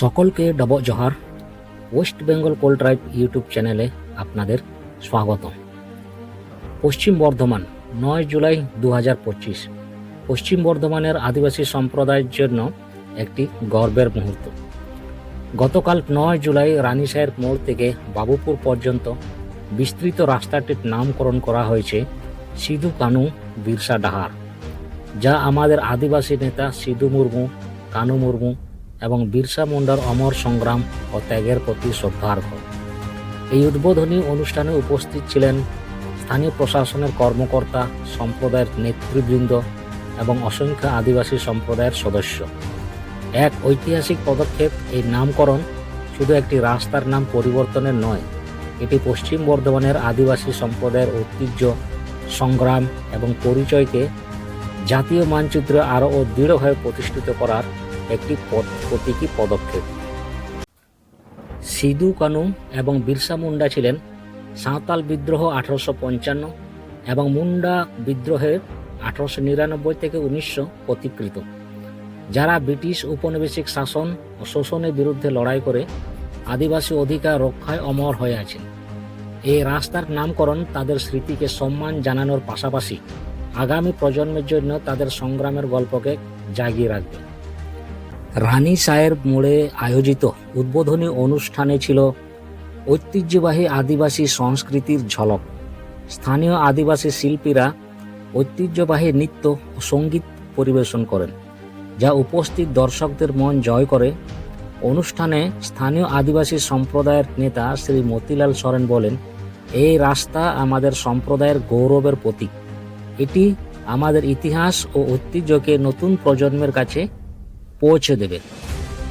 সকলকে ডব জহার, West Bengal Kol tribe YouTube চ্যানেলে আপনাদের স্বাগত পশ্চিম বর্ধমান, নয় জুলাই দু হাজার পঁচিশ। পশ্চিম বর্ধমানের আদিবাসী সম্প্রদায়ের জন্য একটি গর্বের মুহূর্ত। গতকাল নয় জুলাই রানীসাহের মোড় থেকে বাবুপুর পর্যন্ত বিস্তৃত রাস্তাটির নামকরণ করা হয়েছে সিধু কানু বিরসা ডাহার, যা আমাদের আদিবাসী নেতা সিধু মুর্মু, কানু মুর্মু এবং বিরসা মুন্ডার অমর সংগ্রাম ও ত্যাগের প্রতি শ্রদ্ধার্ঘ এই উদ্বোধনী অনুষ্ঠানে উপস্থিত ছিলেন স্থানীয় প্রশাসনের কর্মকর্তা, সম্প্রদায়ের নেতৃবৃন্দ এবং অসংখ্য আদিবাসী সম্প্রদায়ের সদস্য। এক ঐতিহাসিক পদক্ষেপ এই নামকরণ শুধু একটি রাস্তার নাম পরিবর্তনের নয়, এটি পশ্চিম বর্ধমানের আদিবাসী সম্প্রদায়ের ঐতিহ্য, সংগ্রাম এবং পরিচয়কে জাতীয় মানচিত্রে আরও দৃঢ়ভাবে প্রতিষ্ঠিত করার একটি প্রতীকী পদক্ষেপ। সিধু কানু এবং বিরসা মুন্ডা ছিলেন সাঁওতাল বিদ্রোহ আঠারোশো পঞ্চান্ন এবং মুন্ডা বিদ্রোহের আঠারোশো নিরানব্বই থেকে উনিশশো প্রতিকৃত। যারা ব্রিটিশ উপনিবেশিক শাসন ও শোষণের বিরুদ্ধে লড়াই করে আদিবাসী অধিকার রক্ষায় অমর হয়ে আছেন। এই রাস্তার নামকরণ তাদের স্মৃতিকে সম্মান জানানোর পাশাপাশি আগামী প্রজন্মের জন্য তাদের সংগ্রামের গল্পকে জাগিয়ে রাখবে। রানী সায়ের মোড়ে আয়োজিত উদ্বোধনী অনুষ্ঠানে ছিল ঐতিহ্যবাহী আদিবাসী সংস্কৃতির ঝলক। স্থানীয় আদিবাসী শিল্পীরা ঐতিহ্যবাহী নৃত্য ও সংগীত পরিবেশন করেন, যা উপস্থিত দর্শকদের মন জয় করে। অনুষ্ঠানে স্থানীয় আদিবাসী সম্প্রদায়ের নেতা শ্রী মতিলাল সরেন বলেন, এই রাস্তা আমাদের সম্প্রদায়ের গৌরবের প্রতীক। এটি আমাদের ইতিহাস ও ঐতিহ্যকে নতুন প্রজন্মের কাছে পৌঁছে দেবে।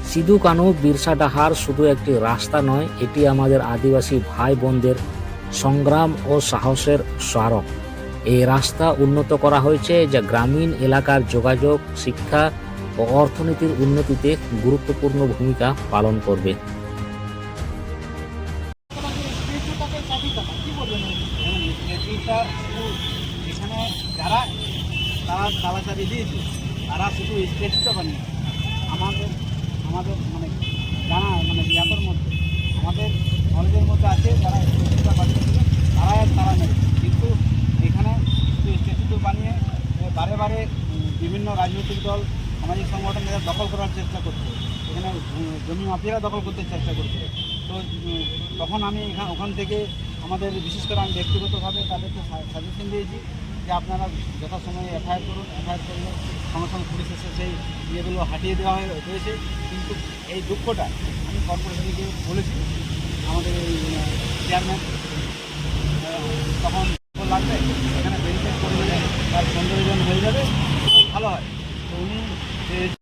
সিধু কানু, বিরসা ডাহার শুধু একটি রাস্তা নয়, এটি আমাদের আদিবাসী ভাই বোনদের সংগ্রাম ও সাহসের স্মারক। এই রাস্তা উন্নত করা হয়েছে যা গ্রামীণ এলাকার যোগাযোগ, শিক্ষা ও অর্থনীতির উন্নতিতে গুরুত্বপূর্ণ ভূমিকা পালন করবে। তারা তালাচারি দিয়েছে, তারা শুধু স্টেজটা বানিয়ে আমাদের মানে জানা মানে ইয়াদের মধ্যে, আমাদের কলেজের মধ্যে আছে, যারা স্টেজটা বানিয়েছিল তারাই আর তারা নেই। কিন্তু এখানে শুধু বানিয়ে বারে বারে বিভিন্ন রাজনৈতিক দল, সামাজিক সংগঠনেরা দখল করার চেষ্টা করছে। এখানে জমি মাফিয়ারা দখল করতে চেষ্টা করছে। তো তখন আমি এখান ওখান থেকে আমাদের, বিশেষ করে আমি ব্যক্তিগতভাবে তাদেরকে সাজেশন দিয়েছি যে আপনারা যথাসময়ে এফআইআর করুন, এফআইআর করলে সঙ্গে সঙ্গে পুলিশ এসে সেই ইয়েগুলো হাটিয়ে দেওয়া হয়ে- হয়েছে কিন্তু এই দুঃখটা আমি কর্পোরেশনকে বলেছি, আমাদের এই চেয়ারম্যান তখন